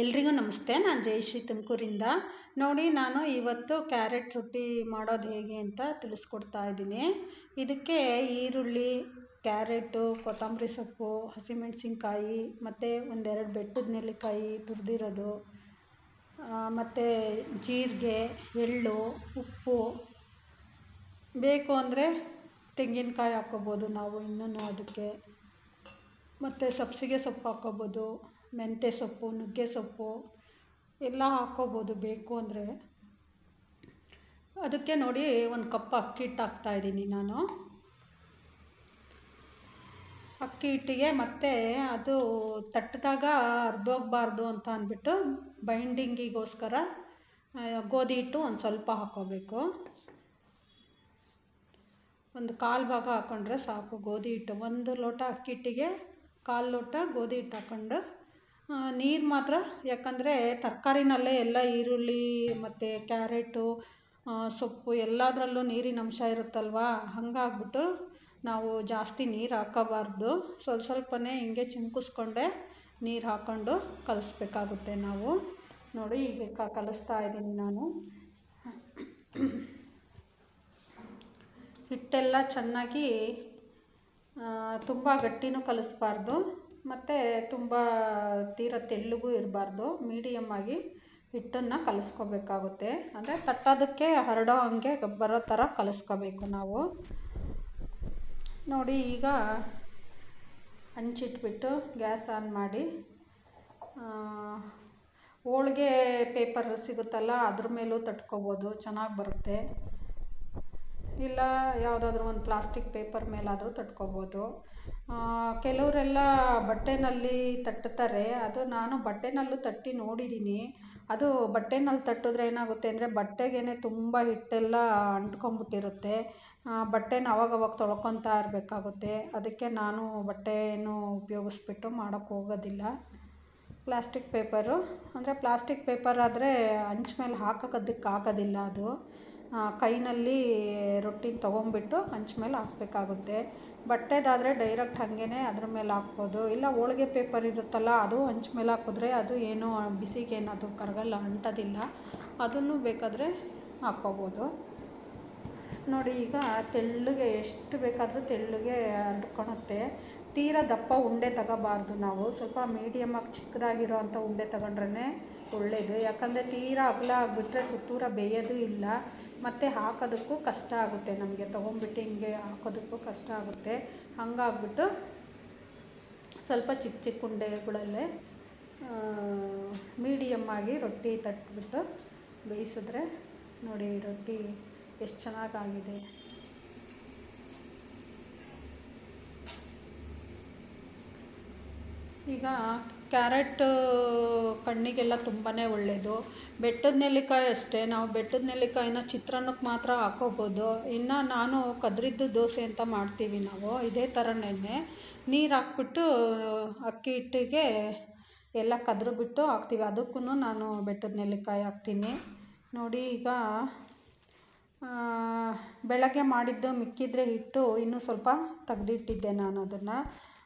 ಎಲ್ರಿಗೂ ನಮಸ್ತೆ, ನಾನು ಜಯಶ್ರೀ ತುಮಕೂರಿಂದ. ನೋಡಿ, ನಾನು ಇವತ್ತು ಕ್ಯಾರೆಟ್ ರೊಟ್ಟಿ ಮಾಡೋದು ಹೇಗೆ ಅಂತ ತಿಳಿಸ್ಕೊಡ್ತಾ ಇದ್ದೀನಿ. ಇದಕ್ಕೆ ಈರುಳ್ಳಿ, ಕ್ಯಾರೆಟು, ಕೊತ್ತಂಬರಿ ಸೊಪ್ಪು, ಹಸಿಮೆಣಸಿನ್ಕಾಯಿ, ಮತ್ತು ಒಂದೆರಡು ಬೆಟ್ಟದ ನೆಲ್ಲಿಕಾಯಿ ತುರಿದಿರೋದು. ಮತ್ತು ಜೀರಿಗೆ, ಎಳ್ಳು, ಉಪ್ಪು. ಬೇಕು ಅಂದರೆ ತೆಂಗಿನಕಾಯಿ ಹಾಕ್ಕೋಬೋದು ನಾವು ಇನ್ನೂ ಅದಕ್ಕೆ. ಮತ್ತು ಸಬ್ಬಸಿಗೆ ಸೊಪ್ಪು ಹಾಕ್ಕೊಬೋದು. ಮೆಂತ್ಯ ಸೊಪ್ಪು, ನುಗ್ಗೆ ಸೊಪ್ಪು ಎಲ್ಲ ಹಾಕ್ಕೋಬೋದು ಬೇಕು ಅಂದರೆ ಅದಕ್ಕೆ ನೋಡಿ ಒಂದು ಕಪ್ ಅಕ್ಕಿ ಹಿಟ್ಟು ಹಾಕ್ತಾಯಿದ್ದೀನಿ ನಾನು. ಅಕ್ಕಿ ಹಿಟ್ಟಿಗೆ ಮತ್ತು ಅದು ತಟ್ಟಿದಾಗ ಹರ್ದೋಗ್ಬಾರ್ದು ಅಂತ ಅಂದ್ಬಿಟ್ಟು ಬೈಂಡಿಂಗಿಗೋಸ್ಕರ ಗೋಧಿ ಹಿಟ್ಟು ಒಂದು ಸ್ವಲ್ಪ ಹಾಕ್ಕೋಬೇಕು ಒಂದು ಕಾಲು ಭಾಗ ಹಾಕ್ಕೊಂಡ್ರೆ ಸಾಕು ಗೋಧಿ ಹಿಟ್ಟು. ಒಂದು ಲೋಟ ಅಕ್ಕಿ ಹಿಟ್ಟಿಗೆ ಕಾಲು ಲೋಟ ಗೋಧಿ ಹಿಟ್ಟು ಹಾಕ್ಕೊಂಡು ನೀರು ಮಾತ್ರ, ಯಾಕಂದರೆ ತರಕಾರಿನಲ್ಲೇ ಎಲ್ಲ ಈರುಳ್ಳಿ, ಮತ್ತು ಕ್ಯಾರೆಟು ಸೊಪ್ಪು ಎಲ್ಲದರಲ್ಲೂ ನೀರಿನ ಅಂಶ ಇರುತ್ತಲ್ವಾ? ಹಂಗಾಗ್ಬಿಟ್ಟು ನಾವು ಜಾಸ್ತಿ ನೀರು ಹಾಕಬಾರ್ದು. ಸ್ವಲ್ಪ ಸ್ವಲ್ಪನೇ ಹಿಂಗೆ ಚಿಮ್ಕಿಸ್ಕೊಂಡೆ ನೀರು ಹಾಕ್ಕೊಂಡು ಕಲಿಸ್ಬೇಕಾಗುತ್ತೆ ನಾವು. ನೋಡಿ, ಈಗ ಕಲಿಸ್ತಾ ಇದ್ದೀನಿ ನಾನು. ಹಿಟ್ಟೆಲ್ಲ ಚೆನ್ನಾಗಿ ತುಂಬ ಗಟ್ಟಿನೂ ಕಲಿಸ್ಬಾರ್ದು. ಮತ್ತು ತುಂಬ ತೀರ ತೆಳ್ಳಗೂ ಇರಬಾರ್ದು. ಮೀಡಿಯಮ್ಮಾಗಿ ಹಿಟ್ಟನ್ನು ಕಲಿಸ್ಕೋಬೇಕಾಗುತ್ತೆ. ಅಂದರೆ ತಟ್ಟೋದಕ್ಕೆ ಹರಡೋ ಹಂಗೆ ಬರೋ ಥರ ಕಲಿಸ್ಕೋಬೇಕು ನಾವು. ನೋಡಿ, ಈಗ ಹಂಚಿಟ್ಬಿಟ್ಟು ಗ್ಯಾಸ್ ಆನ್ ಮಾಡಿ ಹೋಳಿಗೆ ಪೇಪರ್ ಸಿಗುತ್ತಲ್ಲ, ಅದ್ರ ಮೇಲೂ ತಟ್ಕೋಬೋದು. ಚೆನ್ನಾಗಿ ಬರುತ್ತೆ. ಇಲ್ಲ, ಯಾವುದಾದ್ರೂ ಒಂದು ಪ್ಲಾಸ್ಟಿಕ್ ಪೇಪರ್ ಮೇಲಾದರೂ ತಟ್ಕೊಬೋದು. ಕೆಲವರೆಲ್ಲ ಬಟ್ಟೆನಲ್ಲಿ ತಟ್ಟುತ್ತಾರೆ. ಅದು ನಾನು ಬಟ್ಟೆನಲ್ಲೂ ತಟ್ಟಿ ನೋಡಿದ್ದೀನಿ ಅದು ಬಟ್ಟೆನಲ್ಲಿ ತಟ್ಟಿದ್ರೆ ಏನಾಗುತ್ತೆ ಅಂದರೆ ಬಟ್ಟೆಗೇ ತುಂಬ ಹಿಟ್ಟೆಲ್ಲ ಅಂಟ್ಕೊಂಬಿಟ್ಟಿರುತ್ತೆ. ಬಟ್ಟೆನ ಅವಾಗವಾಗ ತೊಳ್ಕೊತಾ ಇರಬೇಕಾಗುತ್ತೆ. ಅದಕ್ಕೆ ನಾನು ಬಟ್ಟೆಯನ್ನು ಉಪಯೋಗಿಸ್ಬಿಟ್ಟು ಮಾಡೋಕ್ಕೆ ಹೋಗೋದಿಲ್ಲ. ಪ್ಲಾಸ್ಟಿಕ್ ಪೇಪರು, ಅಂದರೆ ಪ್ಲಾಸ್ಟಿಕ್ ಪೇಪರ್ ಆದರೆ ಹಂಚ್ ಮೇಲೆ ಹಾಕೋದಕ್ಕೆ ಆಗೋದಿಲ್ಲ ಅದು. ಕೈನಲ್ಲಿ ರೊಟ್ಟಿನ ತೊಗೊಂಬಿಟ್ಟು ಹಂಚ್ ಮೇಲೆ ಹಾಕಬೇಕಾಗುತ್ತೆ. ಬಟ್ಟೆದಾದರೆ ಡೈರೆಕ್ಟ್ ಹಾಗೇ ಅದ್ರ ಮೇಲೆ ಹಾಕ್ಬೋದು. ಇಲ್ಲ ಹೋಳಿಗೆ ಪೇಪರ್ ಇರುತ್ತಲ್ಲ, ಅದು ಹಂಚ್ ಮೇಲೆ ಹಾಕಿದ್ರೆ ಅದು ಏನೂ ಬಿಸಿಗೇನು, ಅದು ಕರಗಲ್ಲ, ಅಂಟೋದಿಲ್ಲ. ಅದನ್ನು ಬೇಕಾದರೆ ಹಾಕ್ಕೋಬೋದು. ನೋಡಿ, ಈಗ ತೆಳ್ಳಗೆ ಎಷ್ಟು ಬೇಕಾದರೂ ತೆಳ್ಳಗೆ ಅಂಟ್ಕೊಳುತ್ತೆ ತೀರಾ ದಪ್ಪ ಉಂಡೆ ತಗೋಬಾರ್ದು ನಾವು. ಸ್ವಲ್ಪ ಮೀಡಿಯಮ್ಮಾಗಿ ಚಿಕ್ಕದಾಗಿರೋ ಅಂಥ ಉಂಡೆ ತಗೊಂಡ್ರೇ ಒಳ್ಳೆಯದು ಯಾಕಂದರೆ ತೀರಾ ಅಗಲ ಆಗಿಬಿಟ್ರೆ ಸುತ್ತೂರ ಬೇಯೋದು ಇಲ್ಲ. ಮತ್ತು ಹಾಕೋದಕ್ಕೂ ಕಷ್ಟ ಆಗುತ್ತೆ ನಮಗೆ. ತೊಗೊಂಬಿಟ್ಟು ಹಿಂಗೆ ಹಾಕೋದಕ್ಕೂ ಕಷ್ಟ ಆಗುತ್ತೆ. ಹಾಗಾಗ್ಬಿಟ್ಟು ಸ್ವಲ್ಪ ಚಿಕ್ಕ ಚಿಕ್ಕ ಉಂಡೆಗಳಲ್ಲೇ ಮೀಡಿಯಮ್ಮಾಗಿ ರೊಟ್ಟಿ ತಟ್ಬಿಟ್ಟು ಬೇಯಿಸಿದ್ರೆ ನೋಡಿ, ರೊಟ್ಟಿ ಎಷ್ಟು ಚೆನ್ನಾಗಾಗಿದೆ. ಈಗ ಕ್ಯಾರೆಟ್ ಕಣ್ಣಿಗೆಲ್ಲ ತುಂಬಾ ಒಳ್ಳೆಯದು ಬೆಟ್ಟದ ನೆಲ್ಲಿಕಾಯಿ ಅಷ್ಟೇ, ನಾವು ಬೆಟ್ಟದ ನೆಲ್ಲಿಕಾಯಿನ ಚಿತ್ರಾನ್ನಕ್ಕೆ ಮಾತ್ರ ಹಾಕೋಬೋದು. ಇನ್ನು ನಾನು ಕದ್ರಿದ್ದು ದೋಸೆ ಅಂತ ಮಾಡ್ತೀವಿ ನಾವು, ಇದೇ ಥರನೇ ನೀರು ಹಾಕ್ಬಿಟ್ಟು ಅಕ್ಕಿ ಹಿಟ್ಟಿಗೆ ಎಲ್ಲ ಕದ್ರಿಬಿಟ್ಟು ಹಾಕ್ತೀವಿ. ಅದಕ್ಕೂ ನಾನು ಬೆಟ್ಟದ ನೆಲ್ಲಿಕಾಯಿ ಹಾಕ್ತೀನಿ. ನೋಡಿ ಈಗ ಬೆಳಗ್ಗೆ ಮಾಡಿದ್ದು ಮಿಕ್ಕಿದ್ರೆ ಹಿಟ್ಟು ಇನ್ನೂ ಸ್ವಲ್ಪ ತೆಗೆದಿಟ್ಟಿದ್ದೆ ನಾನು ಅದನ್ನು.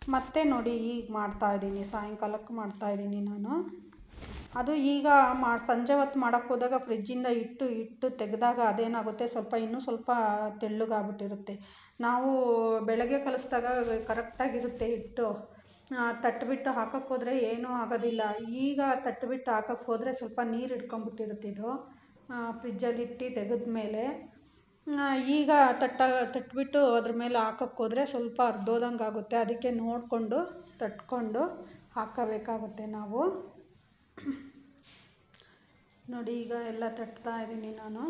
ಮತ್ತೆ ನೋಡಿ ಈಗ ಮಾಡ್ತಾ ಮಾಡ್ತಾಯಿದ್ದೀನಿ ಸಾಯಂಕಾಲಕ್ಕೆ ಮಾಡ್ತಾಯಿದ್ದೀನಿ ನಾನು. ಅದು ಈಗ ಮಾ, ಸಂಜೆ ಹೊತ್ತು ಮಾಡೋಕ್ಕೆ ಹೋದಾಗ ಫ್ರಿಜ್ಜಿಂದ ಇಟ್ಟು ಇಟ್ಟು ತೆಗೆದಾಗ ಅದೇನಾಗುತ್ತೆ, ಸ್ವಲ್ಪ ಇನ್ನೂ ಸ್ವಲ್ಪ ತೆಳ್ಳಗಾಗ್ಬಿಟ್ಟಿರುತ್ತೆ. ನಾವು ಬೆಳಗ್ಗೆ ಕಲಿಸ್ದಾಗ ಕರೆಕ್ಟಾಗಿರುತ್ತೆ ಹಿಟ್ಟು. ತಟ್ಬಿಟ್ಟು ಹಾಕೋಕ್ಕೆ ಹೋದರೆ ಏನೂ ಆಗೋದಿಲ್ಲ. ಈಗ ತಟ್ಬಿಟ್ಟು ಹಾಕೋಕ್ಕೆ ಹೋದರೆ ಸ್ವಲ್ಪ ನೀರು ಹಿಡ್ಕೊಂಬಿಟ್ಟಿರುತ್ತೆ ಇದು. ಫ್ರಿಜ್ಜಲ್ಲಿ ಇಟ್ಟು ತೆಗೆದ ಮೇಲೆ ಈಗ ತಟ್ಟ, ತಟ್ಬಿಟ್ಟು ಅದ್ರ ಮೇಲೆ ಹಾಕೋಕ್ಕೆ ಹೋದರೆ ಸ್ವಲ್ಪ ಅರ್ಧೋದಂಗೆ ಆಗುತ್ತೆ. ಅದಕ್ಕೆ ನೋಡಿಕೊಂಡು ತಟ್ಕೊಂಡು ಹಾಕಬೇಕಾಗುತ್ತೆ ನಾವು. ನೋಡಿ, ಈಗ ಎಲ್ಲ ತಟ್ತಾ ಇದ್ದೀನಿ ನಾನು.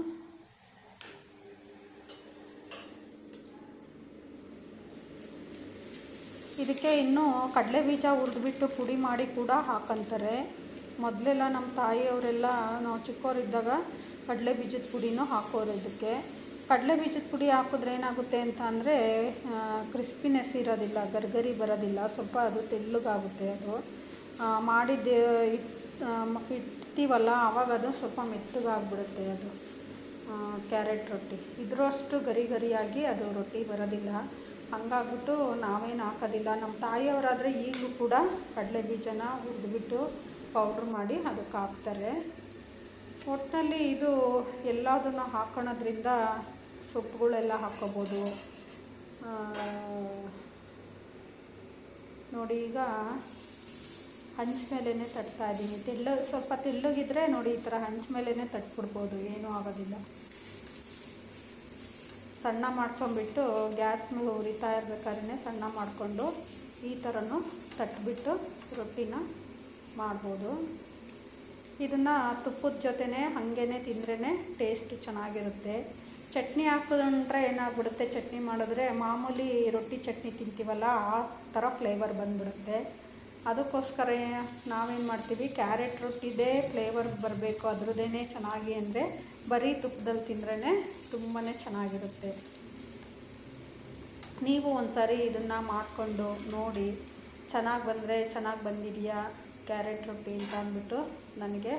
ಇದಕ್ಕೆ ಇನ್ನೂ ಕಡಲೆ ಬೀಜ ಹುರಿದ್ಬಿಟ್ಟು ಪುಡಿ ಮಾಡಿ ಕೂಡ ಹಾಕಂತಾರೆ. ಮೊದಲೆಲ್ಲ ನಮ್ಮ ತಾಯಿಯವರೆಲ್ಲ ನಾವು ಚಿಕ್ಕವರಿದ್ದಾಗ ಕಡಲೆ ಬೀಜದ ಪುಡಿನೂ ಹಾಕೋರು ಇದಕ್ಕೆ. ಕಡಲೆ ಬೀಜದ ಪುಡಿ ಹಾಕಿದ್ರೆ ಏನಾಗುತ್ತೆ ಅಂತ ಅಂದರೆ ಕ್ರಿಸ್ಪಿನೆಸ್ ಇರೋದಿಲ್ಲ, ಗರ್ಗರಿ ಬರೋದಿಲ್ಲ, ಸ್ವಲ್ಪ ಅದು ತೆಳ್ಳಗಾಗುತ್ತೆ ಅದು. ಮಾಡಿದ್ದು ಇಟ್ಟು ಇಡ್ತೀವಲ್ಲ ಆವಾಗ ಅದು ಸ್ವಲ್ಪ ಮೆತ್ತಗಾಗ್ಬಿಡುತ್ತೆ ಅದು. ಕ್ಯಾರೆಟ್ ರೊಟ್ಟಿ. ಇದ್ರಷ್ಟು ಗರಿ ಗರಿಯಾಗಿ ಅದು ರೊಟ್ಟಿ ಬರೋದಿಲ್ಲ. ಹಂಗಾಗ್ಬಿಟ್ಟು ನಾವೇನು ಹಾಕೋದಿಲ್ಲ. ನಮ್ಮ ತಾಯಿಯವರಾದರೆ ಈಗಲೂ ಕೂಡ ಕಡಲೆ ಬೀಜನ ಹುರಿದ್ಬಿಟ್ಟು ಪೌಡ್ರ್ ಮಾಡಿ ಅದಕ್ಕೆ ಹಾಕ್ತಾರೆ. ಒಟ್ಟಿನಲ್ಲಿ ಇದು ಎಲ್ಲದನ್ನು ಹಾಕೊಳೋದ್ರಿಂದ ಸೊಪ್ಪುಗಳೆಲ್ಲ ಹಾಕ್ಕೋಬೋದು ನೋಡಿ ಈಗ ಹಂಚ್ ಮೇಲೇ ತಟ್ತಾ ಇದ್ದೀನಿ. ತೆಳ್ಳ, ಸ್ವಲ್ಪ ತೆಳ್ಳಗಿದ್ರೆ ನೋಡಿ ಈ ಥರ ಹಂಚ್ ಮೇಲೇ ತಟ್ಬಿಡ್ಬೋದು, ಏನೂ ಆಗೋದಿಲ್ಲ. ಸಣ್ಣ ಮಾಡ್ಕೊಂಬಿಟ್ಟು ಗ್ಯಾಸ್ ಮೇಲೆ ಉರಿತಾ ಇರ್ಬೇಕಾದ್ರೆ ಸಣ್ಣ ಮಾಡಿಕೊಂಡು ಈ ಥರನೂ ತಟ್ಬಿಟ್ಟು ರೊಟ್ಟಿನ ಮಾಡ್ಬೋದು. ಇದನ್ನು ತುಪ್ಪದ ಜೊತೆನೇ ಹಾಗೇ ತಿಂದ್ರೇ ಟೇಸ್ಟ್ ಚೆನ್ನಾಗಿರುತ್ತೆ. ಚಟ್ನಿ ಹಾಕಿದ್ರೆ ಏನಾಗ್ಬಿಡುತ್ತೆ? ಚಟ್ನಿ ಮಾಡಿದ್ರೆ ಮಾಮೂಲಿ ರೊಟ್ಟಿ ಚಟ್ನಿ ತಿಂತೀವಲ್ಲ, ಆ ಥರ ಫ್ಲೇವರ್ ಬಂದ್ಬಿಡುತ್ತೆ. ಅದಕ್ಕೋಸ್ಕರ ನಾವೇನು ಮಾಡ್ತೀವಿ? ಕ್ಯಾರೆಟ್ ರೊಟ್ಟಿದೇ ಫ್ಲೇವರ್ ಬರಬೇಕು. ಅದ್ರದ್ದೇ ಚೆನ್ನಾಗಿ ಅಂದರೆ ಬರೀ ತುಪ್ಪದಲ್ಲಿ ತಿಂದ್ರೇ ತುಂಬಾ ಚೆನ್ನಾಗಿರುತ್ತೆ. ನೀವು ಒಂದು ಸಾರಿ ಇದನ್ನು ಮಾಡಿಕೊಂಡು ನೋಡಿ, ಚೆನ್ನಾಗಿ ಬಂದರೆ ಚೆನ್ನಾಗಿ ಬಂದಿದೆಯಾ? ಕ್ಯಾರೆಟ್ ರೊಟ್ಟಿ ಅಂತ ಅಂದ್ಬಿಟ್ಟು ನನಗೆ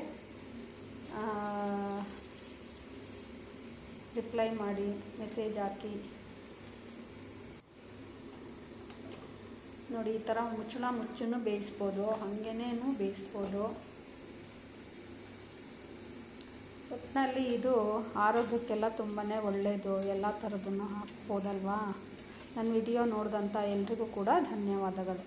ರಿಪ್ಲೈ ಮಾಡಿ ಮೆಸೇಜ್ ಹಾಕಿ. ನೋಡಿ, ಈ ಥರ ಮುಚ್ಚಳ ಮುಚ್ಚನ್ನು ಬೇಯಿಸ್ಬೋದು, ಹಾಗೇನೇನು ಬೇಯಿಸ್ಬೋದು. ಒಟ್ಟಿನಲ್ಲಿ ಇದು ಆರೋಗ್ಯಕ್ಕೆಲ್ಲ ತುಂಬಾ ಒಳ್ಳೆಯದು ಎಲ್ಲ ಥರದನ್ನು ಹಾಕ್ಬೋದಲ್ವಾ? ನನ್ನ ವಿಡಿಯೋ ನೋಡಿದಂಥ ಎಲ್ರಿಗೂ ಕೂಡ ಧನ್ಯವಾದಗಳು.